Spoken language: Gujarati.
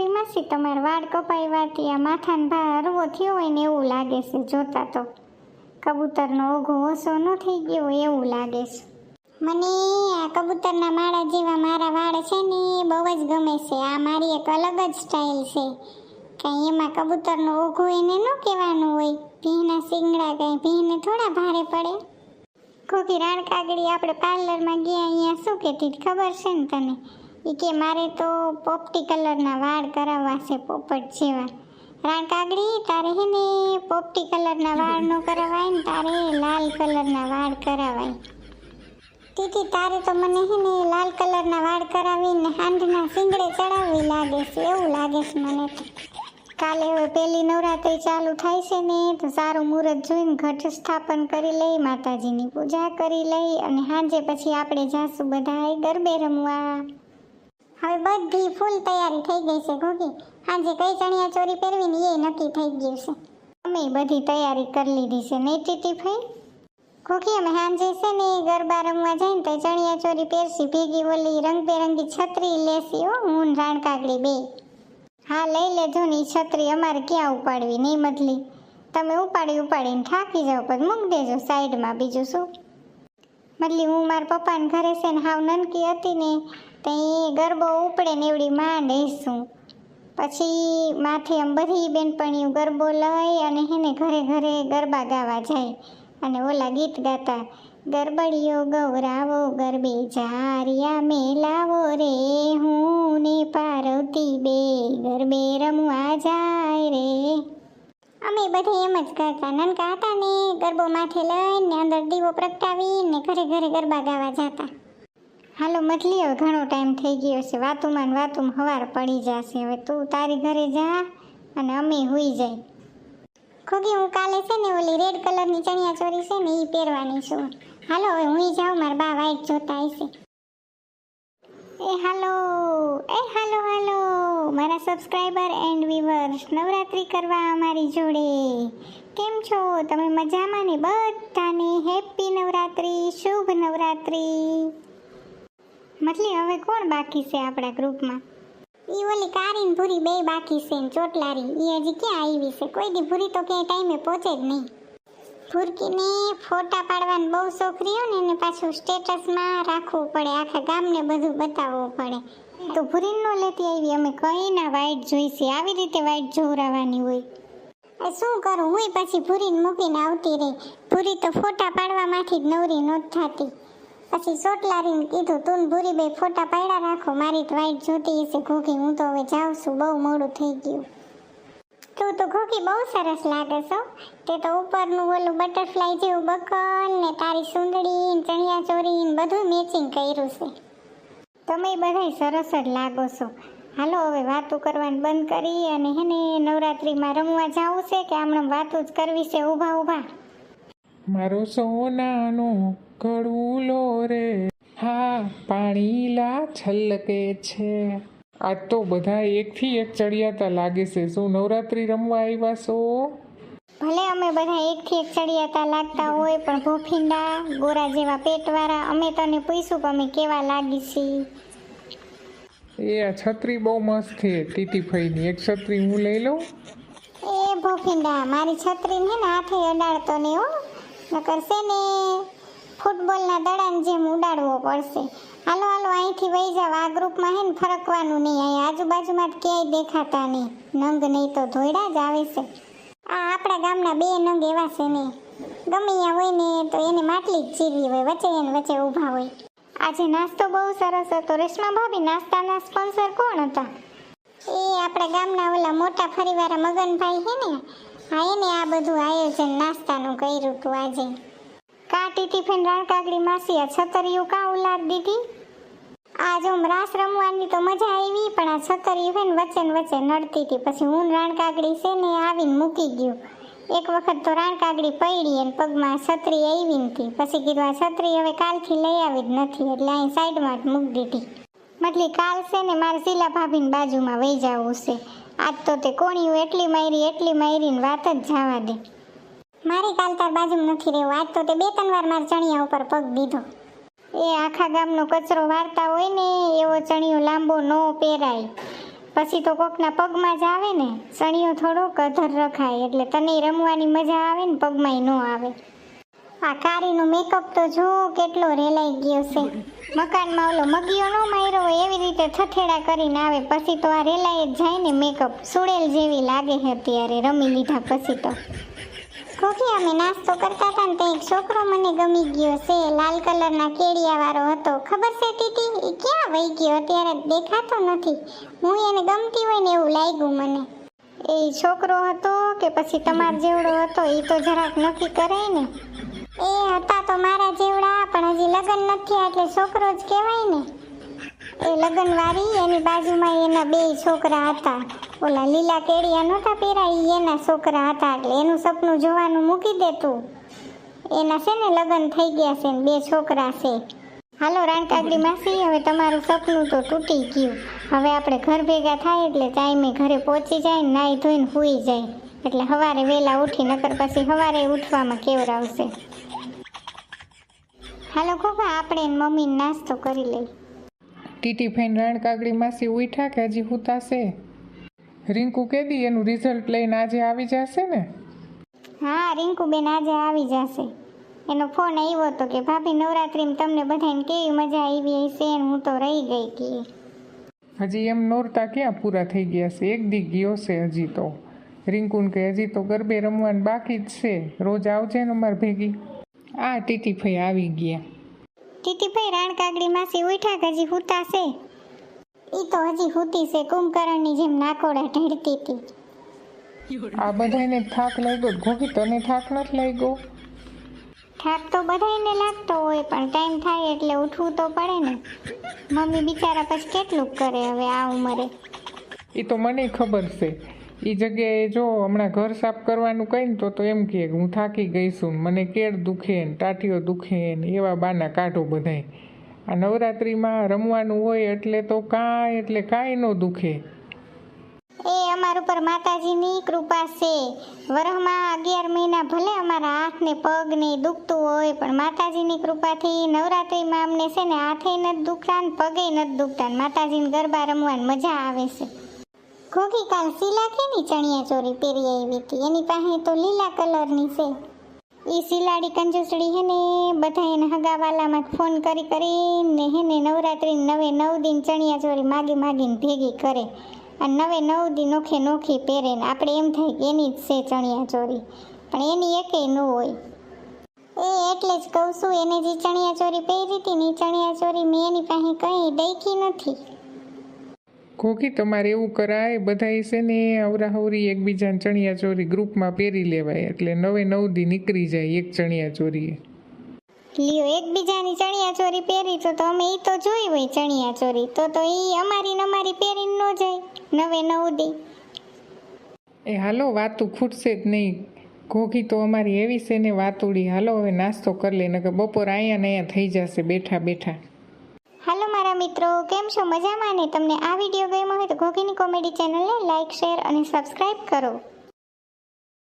કાગડી માસી તમારા વાળ કપાવ્યાથી આ માથાનો ભાર હરવો થયો હોય ને એવું લાગે છે, જોતા તો. કબૂતરનો ઓઘો ઓછો ન થઈ ગયો એવું લાગે છે. મને આ કબૂતરના માળા જેવા મારા વાળ છે ને એ બહુ જ ગમે છે. આ મારી એક અલગ જ સ્ટાઇલ છે. કાંઈ એમાં કબૂતરનો ઓઘો એને ન કહેવાનું હોય. ભીના શિંગડા કાંઈ ભીને થોડા ભારે પડે. કોકી રાણ કાગડી આપણે પાર્લરમાં ગયા અહીંયા, શું કહેતી ખબર છે ને તને? એ કે મારે તો પોપટી કલરના વાળ કરાવવા છે, પોપટ જેવા. રાણ કાગડી, તારે હે ને પોપટી કલરના વાળ નો કરાવાય ને તારે લાલ કલરના વાળ કરાવાય. તીતી, તારે તો મને હે ને લાલ કલરના વાળ કરાવીને હાંડના સિંગડે ચડાવવી લાગે છે, એવું લાગે છે મને તો. કાલે હવે પહેલી નવરાત્રી ચાલુ થાય છે ને, તો સારું મુહૂર્ત જોઈને ઘટ સ્થાપન કરી લઈ, માતાજીની પૂજા કરી લઈ અને સાંજે પછી આપણે જાશું બધા ગરબે રમવા. હવે બધી ફૂલ તૈયારી થઈ ગઈ છે ઘોગી સાંજે કઈ ચણિયા ચોરી પહેરવીને એ નક્કી થઈ ગયું છે. અમે બધી તૈયારી કરી લીધી છે, નહીં ટીટી ભાઈ? ઘોગી અમે સાંજે છે ને ગરબા રમવા જઈને તો ચણિયા ચોરી પહેરશી, ભેગી ઓલી રંગબેરંગી છત્રી લેશી હો, હું ને રાણકાગડી બે. હા, લઈ લેજો ને છત્રી અમારે ક્યાં ઉપાડવી, નહીં મતલી તમે ઉપાડી ઉપાડીને થાકી જાઓ, પણ મૂક દેજો સાઈડમાં બીજું શું. મતલી હું મારા પપ્પાને ઘરે છે ને હાવ નનકી હતી ને તો ગરબો ઉપડે ને એવડી માંડ હેસું પછી માથે આમ બધી બેનપણીઓ ગરબો લઈ અને હેને ઘરે ઘરે ગરબા ગાવા જાય. અને ઓલા ગીત ગાતા, ગરબડીઓ ગૌરાવો, ગરબે જારિયા મેલાવો રે, હું ને પાર્વતી બે ગરબે રમવા જાય રે. અમે બધે એમ જ કરતા નાનકા હતા ને ગરબો માથે લઈને અંદર દીવો પ્રગટાવીને ઘરે ઘરે ગરબા ગાવા જતા. હાલો મતલી હવે ઘણો ટાઈમ થઈ ગયો છે. વાતુમાં ને વાતુમાં હવાર પડી જશે. હવે તું તારી ઘરે જા અને અમે હુઈ જાય. ખોગી, હું કાલે છે ને ઓલી રેડ કલરની ચણિયા ચોરી છે ને એ પહેરવાની છું. હાલો, હવે હું જાઉં, મારા બા વાઈટ જોતા હશે. એ હાલો એ હાલો હાલો. મારા સબસ્ક્રાઈબર એન્ડ વ્યુઅર્સ નવરાત્રિ કરવા અમારી જોડે. કેમ છો? તમે મજામાં ને? બધાને હેપી નવરાત્રિ, શુભ નવરાત્રી. મતલી હવે કોણ બાકી છે આપણા ગ્રુપમાં? ઈ ઓલી કારીન ભૂરી બે બાકી છે ને ચોટલારી. ઈ હજી ક્યાં આવી છે? કોઈ દી ભૂરી તો ક્યાંય ટાઈમે પહોંચે જ નહીં. ભૂરકીને ફોટા પાડવાનો બહુ શોખ રહ્યો ને એને પાછું સ્ટેટસમાં રાખવું પડે. આખા ગામને બધું બતાવવું પડે. તો ભૂરી નો લેતી આવી. અમે કઈ ના વાઈટ જોઈશે? આવી રીતે વાઈટ જોવરાવાની હોય. શું કરું? હું પછી ભૂરીને મૂકીને આવતી રહી. ભૂરી તો ફોટા પાડવામાંથી જ નવરી નહોત થતી. પછી ચોટલારીને કીધું, તું ભૂરી બે ફોટા પાડ્યા રાખો, મારી તો વાઈટ જોતી હશે ઘોઘી. હું તો હવે જાઉં છું, બહુ મોડું થઈ ગયું. તું તો ઘોઘી બહુ સરસ લાગે છો. તે તો ઉપરનું ઓલું બટરફ્લાય જેવું બકલ ને તારી સુંદડી ચણિયા ચોરી બધું મેચિંગ કર્યું છે. તમે બધાય સરસ જ લાગો છો. હાલો, હવે વાતો કરવાનું બંધ કરી અને હે ને નવરાત્રિમાં રમવા જવું છે કે આમણે વાતો જ કરવી છે? ઊભા ઊભા. મારો સોનાનો ઘડુલો રે. હા પાણીલા છલકે છે. આજ તો બધા એકથી એક ચડિયાતા લાગે છે. શું નવરાત્રી રમવા આવ્યા છો? ભલે અમે બધા એકથી એક ચડિયાતા લાગતા હોય પણ ભોફીંડા ગોરા જેવા પેટવાળા અમે તને પૂછ્યું કે અમે કેવા લાગી છીએ. એ આ છત્રી બહુ મસ્ત છે ટીટી ફઈની. એક છત્રી હું લઈ લઉં? એ ભોફીંડા મારી છત્રીને ને હાથે અડાડતો નહીં હો નકર છે ને, ફૂટબોલના દડાને જેમ ઉડાડવો પડશે. હાલો હાલો, અહીંથી વહી જાવ આ ગ્રુપમાં હે ને ફરકવાનું નહીં. અહીં આજુબાજુમાં જ ક્યાંય દેખાતા નહીં. નંગ નહીં તો ધોયડા જ આવે છે. આ આપણા ગામના બે નંગ એવા છે ને. ગમે ત્યાં હોય ને તો એને માટલી જ ચીરવી હોય. વચ્ચે એને વચ્ચે ઊભા હોય. આજે નાસ્તો બહુ સરસ હતો. રેશમા ભાભી, નાસ્તાના સ્પોન્સર કોણ હતા? એ આપણા ગામના ઓલા મોટા ફરીવાળા મગનભાઈ છે ને હા એને આ બધું આયોજન નાસ્તાનું કર્યું હતું આજે. કાટી ટિફિન રાણકાગડી માસી આ છતરીયું કા ઉલાદ દીધી? આજ હું રાસ રમવાની તો મજા આવી, પણ આ છતરીયું છે ને વચ્ચે વચ્ચે નડતી હતી. પછી હું ને રાણકાગડી છે ને આવીને મૂકી ગયું. એક વખત તો રાણકાગડી પડી અને પગમાં છત્રી આવી નથી પછી કીધું આ છત્રી હવે કાલથી લઈ આવી જ નથી, એટલે અહીં સાઈડમાં જ મૂકી દીધી. મતલબ કાલ છે ને મારે શીલા ભાભીની બાજુમાં વહી જવું છે. આજ તો તે કોણીયું એટલી મારી એટલી મારી ને વાત જ જવા દે. મારી કાલ તાર બાજુમાં નથી રહેવું. આજ તો તે બે ત્રણ વાર મારા ચણિયા ઉપર પગ દીધો. એ આખા ગામનો કચરો વારતા હોય ને, એવો ચણિયો લાંબો ન પહેરાય. પછી તો કોકના પગમાં જ આવે ને, ચણિયો થોડોક અધર રખાય. એટલે તને રમવાની મજા આવે ને, પગમાંય ન આવે. આ કારીનો મેકઅપ તો જો કેટલો રેલાઈ ગયો છે. મકાનમાં ઓલો મગીયો ન માર્યો એવી રીતે થથેડા કરીને આવે, પછી તો આ રેલાઈ જ જાય ને મેકઅપ સુડેલ જેવી લાગે છે અત્યારે, રમી લીધા પછી તો. કોકી અમે નાસ્તો કરતા હતા ને તો એક છોકરો મને ગમી ગયો છે, લાલ કલરના કેડિયા વાળો હતો. ખબર છે ટીટી? એ ક્યાં વહી ગયો? અત્યારે દેખાતો નથી. હું એને ગમતી હોય ને એવું લાગ્યું મને. એ છોકરો હતો કે પછી તમાર જેવડો હતો એ તો જરાક નક્કી કરે ને. થયા એટલે છોકરો જ કહેવાય ને, એ લગ્ન વાળી એની બાજુમાં એના બે છોકરા હતા. ઓલા લીલા કેડિયા નહોતા પહેરા એના છોકરા હતા. એટલે એનું સપનું જોવાનું મૂકી દેતું એના છે ને લગ્ન થઈ ગયા છે ને, બે છોકરા છે. હાલો રાણકાગડી માસી, હવે તમારું સપનું તો તૂટી ગયું. હવે આપણે ઘર ભેગા થાય એટલે ટાઈમે ઘરે પહોંચી જાય નાહી ધોઈને સૂઈ જાય. એટલે સવારે વહેલા ઉઠી, નકર પછી સવારે ઉઠવામાં કેવરાવશે હાલો ખોખા આપણે ને મમ્મીને નાસ્તો કરી લઈ ટીટી ફાઈન રણકાગડી માસી ઉઠા કે હજી હુતાશે? રિંકુ કેદી એનું રિઝલ્ટ લઈને આજે આવી જશે ને? હા રિંકુબેન આજે આવી જશે. એનો ફોન આવ્યો હતો કે ભાભી નવરાત્રિમાં તમને બધાને કેવી મજા આવી હશે એમ હું તો રહી ગઈ કે હજી એમ નોરતા ક્યાં પૂરા થઈ ગયા છે? એક દી ગયો છે હજી તો. રિંકુન કે હજી તો ગરબે રમવાનું બાકી જ છે. રોજ આવજે ને અમાર ભેગી. આ ટીટીભાઈ આવી ગયા. ટીટીભાઈ રાણકાગડી માસી ઉઠા હજી હુતા છે? ઈ તો હજી હુતી છે કુંભકરણની જેમ નાકોડા ઢળતી હતી. આ બધાને થાક લાગ્યો ઘોઘી તને થાક નથી લાગ્યો? થાક તો બધાયને લાગતો હોય પણ ટાઈમ થાય એટલે ઉઠવું તો પડે ને. મમ્મી બિચારા પછી કેટલું કરે હવે આ ઉંમરે? એ તો મને ખબર છે. એ જગ્યાએ જો હમણાં ઘર સાફ કરવાનું કહીને તો તો એમ કહે કે હું થાકી ગઈ છું, મને કેળ દુખે ને ટાટીઓ દુખે ને એવા બાના કાઢો બધાય. આ નવરાત્રિમાં રમવાનું હોય એટલે તો કાંઈ એટલે કાંઈ ન દુખે. એ અમાર ઉપર માતાજીની કૃપા છે. વરહમાં અગિયાર મહિના ભલે અમારા હાથ ને પગ ને દુખતું હોય, પણ માતાજીની કૃપાથી નવરાત્રિમાં અમને છે ને હાથે નથી દુખતા ને પગે નથી દુખતા માતાજીને ગરબા રમવાની મજા આવે છે. ઘોઘી કાલ શીલા કેની ચણિયા ચોરી પહેરી આવી હતી. એની પાસે તો લીલા કલરની છે. એ શિલાડી કંજુસડી હે ને, બધા એને હગાવાલામાં ફોન કરી કરીને હે ને નવરાત્રી નવે નવ દિન ચણિયા ચોરી માગી માગીને ભેગી કરે. અને નવે નવ દિન નોખે નોખી પહેરે ને. આપણે એમ થાય કે એની જ છે ચણિયા ચોરી. પણ એની એકેય ન હોય. એ એટલે જ કહું છું, એને જે ચણિયા ચોરી પહેરી હતી ને ચણિયા ચોરી મેં એની પાસે કંઈ દઈકી નથી. ઘોઘી તમારે એવું કરાય બધાય છે ને અવરાહવરી એકબીજાને ચણિયા ચોરી ગ્રુપમાં પહેરી લેવાય એટલે નવે નવ દી નીકળી જાય એક ચણિયા ચોરીએ. લ્યો એકબીજાની ચણિયા ચોરી પહેરી તો તો અમે ઈ તો જોઈ હોય ચણિયા ચોરી તો તો ઈ અમારી ને અમારી પહેરીને ન જાય નવે નવ દી. એ હાલો વાતું ખૂટશે જ નહીં. ઘોઘી તો અમારી એવી છે ને વાતુડી હાલો હવે નાસ્તો કરી લે નકર બપોર અહીંયા ને અહીંયા થઈ જશે બેઠા બેઠા. હાલો મારા મિત્રો, કેમ છો? મજામાં ને? તમને આ વીડિયો ગમ્યો હોય તો ઘોઘીની કોમેડી ચેનલને લાઇક શેર અને સબસ્ક્રાઇબ કરો.